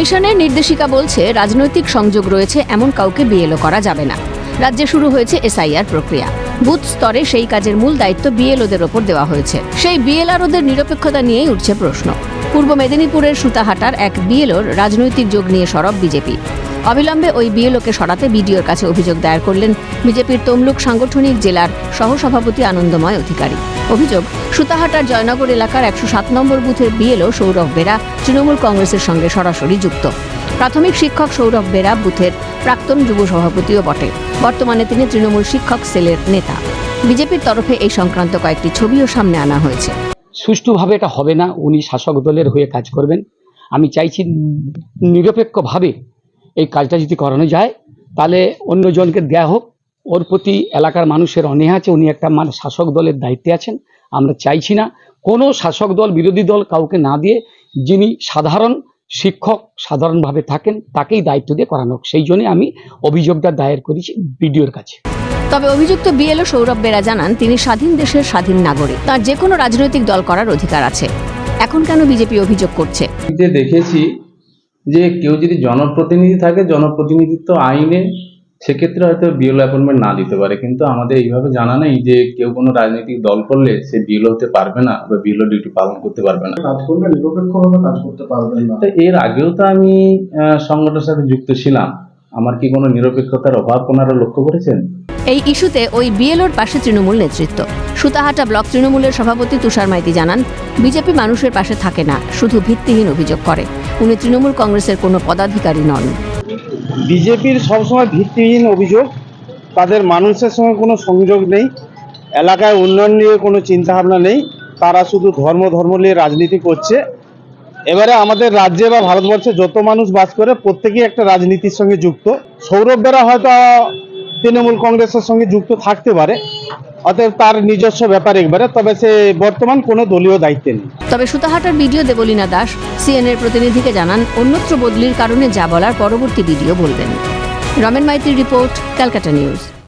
কমিশনের নির্দেশিকা বলছে, রাজনৈতিক সংযোগ রয়েছে, এমন কাউকে বিএলও করা যাবে না। রাজ্যে শুরু হয়েছে এসআইআর প্রক্রিয়া। বুথ স্তরে সেই কাজের মূল দায়িত্ব বিএলওদের ওপর দেওয়া হয়েছে। সেই বিএলআরওদের নিরপেক্ষতা নিয়েই উঠছে প্রশ্ন। পূর্ব মেদিনীপুরের সুতাহাটার এক বিএলওর রাজনৈতিক যোগ নিয়ে সরব বিজেপি। অবিলম্বে ওই বিএলওকে সরাতে বিডিওর কাছে অভিযোগ দায়ের করলেন বিজেপির তমলুক সাংগঠনিক জেলার সহসভাপতি আনন্দময় অধিকারী। অভিযোগ, সুতাহাটার জয়নগর এলাকার একশো সাত নম্বর বুথের বিএলও সৌরভ বেরা তৃণমূল কংগ্রেসের সঙ্গে সরাসরি যুক্ত। প্রাথমিক শিক্ষক সৌরভ বেরা বুথের প্রাক্তন যুব সভাপতিও বটে। বর্তমানে তিনি তৃণমূল শিক্ষক সেলের নেতা। বিজেপির তরফে এই সংক্রান্ত কয়েকটি ছবিও সামনে আনা হয়েছে। সুষ্ঠুভাবে এটা হবে না, উনি শাসক দলের হয়ে কাজ করবেন। আমি চাইছি নিরপেক্ষভাবে এই কাজটা যদি করানো যায়, তাহলে অন্যজনকে দেয়া হোক। ওর প্রতি এলাকার মানুষের অনীহা আছে, উনি একটা মানে শাসক দলের দায়িত্বে আছেন। আমরা চাইছি না কোনো শাসক দল, বিরোধী দল কাউকে না দিয়ে যিনি সাধারণ শিক্ষক সাধারণভাবে থাকেন তাকেই দায়িত্ব দিয়ে করানো হোক। সেই জন্যে আমি অভিযোগটা দায়ের করেছি বিডিওর কাছে। তবে অভিযুক্ত বিএলও সৌরভ বেরা জানান তিনি স্বাধীন দেশের স্বাধীন নাগরিক। তার যে কোনো রাজনৈতিক দল করার অধিকার আছে। এখন কেন বিজেপি অভিযোগ করছে? যে দেখেছি যে কেউ যদি জনপ্রতিনিধি থাকে জনপ্রতিনিধিত্ব আইনে সেক্ষেত্রে হয়তো বিএলও অ্যাপয়েন্টমেন্ট না দিতে পারে। কিন্তু আমাদের এইভাবে জানা নেই যে কেউ কোনো রাজনৈতিক দল করলে সে বিএলও হতে পারবে না বা বিএলও ডিউটি পালন করতে পারবে না। কাজ করলে নিরপেক্ষভাবে কাজ করতে পারবেন না। তো এর আগেও তো আমি সংগঠনের সাথে যুক্ত ছিলাম। আমার কি কোনো নিরপেক্ষতার অভাব ওনারা লক্ষ্য করেছেন? এই ইস্যুতে ওই বিএলওর পাশে তৃণমূল নেতৃত্ব। সুতাহাটা ব্লক তৃণমূলের সভাপতি তুষার মাইতি জানান বিজেপি মানুষের পাশে থাকে না শুধু ভিত্তিহীন অভিযোগ করে। উনি তৃণমূল কংগ্রেসের কোনো পদাধিকারী নন। বিজেপির সবসময় ভিত্তিহীন অভিযোগ, তাদের মানুষের সঙ্গে কোনো সংযোগ নেই, এলাকায় উন্নয়ন নিয়ে কোনো চিন্তাভাবনা নেই, তারা শুধু ধর্ম ধর্ম নিয়ে রাজনীতি করছে। এবারে আমাদের রাজ্যে বা ভারতবর্ষে যত মানুষ বাস করে, প্রত্যেকেই একটা রাজনীতির সঙ্গে যুক্ত। সৌরভ বেরা হয়তো তৃণমূল কংগ্রেসের সঙ্গে যুক্ত থাকতে পারে অতএব তার নিজস্ব ব্যাপার একবারে, তবে সে বর্তমান কোনো দলীয় দায়িত্বে নেই। তবে সুতাহাটার ভিডিও দেবলীনা দাস, সিএনএর প্রতিনিধিকে জানান, অন্যত্র বদলির কারণে যা বলার পরবর্তী ভিডিও বলবেন। রমেন মাইতির রিপোর্ট, ক্যালকাটা নিউজ।